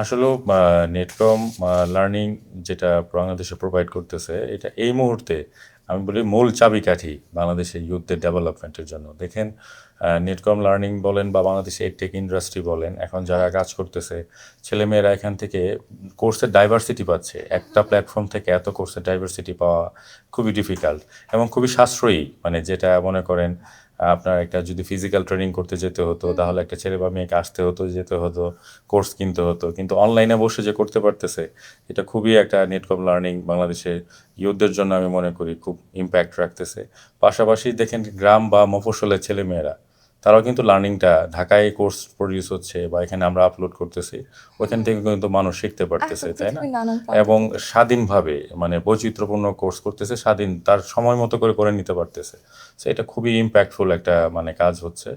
আসলে Netcom learning যেটা বাংলাদেশে প্রোভাইড করতেছে, এটা এই মুহূর্তে আমি বলি মূল চাবিকাঠি বাংলাদেশের ইউথদের ডেভেলপমেন্টের জন্য। দেখেন নেটকম লার্নিং বলেন বা বাংলাদেশে টেক ইন্ডাস্ট্রি বলেন, এখন যারা কাজ করতেছে, ছেলেমেয়েরা এখান থেকে কোর্সের ডাইভার্সিটি পাচ্ছে। একটা প্ল্যাটফর্ম থেকে এত কোর্সের ডাইভার্সিটি পাওয়া খুবই ডিফিকাল্ট এবং খুবই সাশ্রয়ী। মানে যেটা মনে করেন আপনার একটা যদি ফিজিক্যাল ট্রেনিং করতে যেতে হতো তাহলে একটা ছেলে বা মেয়েকে আসতে হতো যেতে হতো কোর্স কিনতে হতো। কিন্তু অনলাইনে বসে যে করতে পারতেছে এটা খুবই একটা নেটকম লার্নিং বাংলাদেশের ইউথদের জন্য আমি মনে করি খুব ইম্প্যাক্ট রাখতেছে। পাশাপাশি দেখেন গ্রাম বা মফস্বলের ছেলেমেয়েরা তারাও কিন্তু লার্নিংটা ঢাকায় কোর্স প্রডিউস হচ্ছে বা এখানে আমরা আপলোড করতেছি ওইখান থেকে কিন্তু মানুষ শিখতে পারতেছে তাই না? এবং স্বাধীনভাবে মানে বৈচিত্র্যপূর্ণ কোর্স করতেছে স্বাধীন তার সময় মতো করে করে নিতে পারতেছে। সো এটা খুবই ইম্প্যাক্টফুল একটা মানে কাজ হচ্ছে।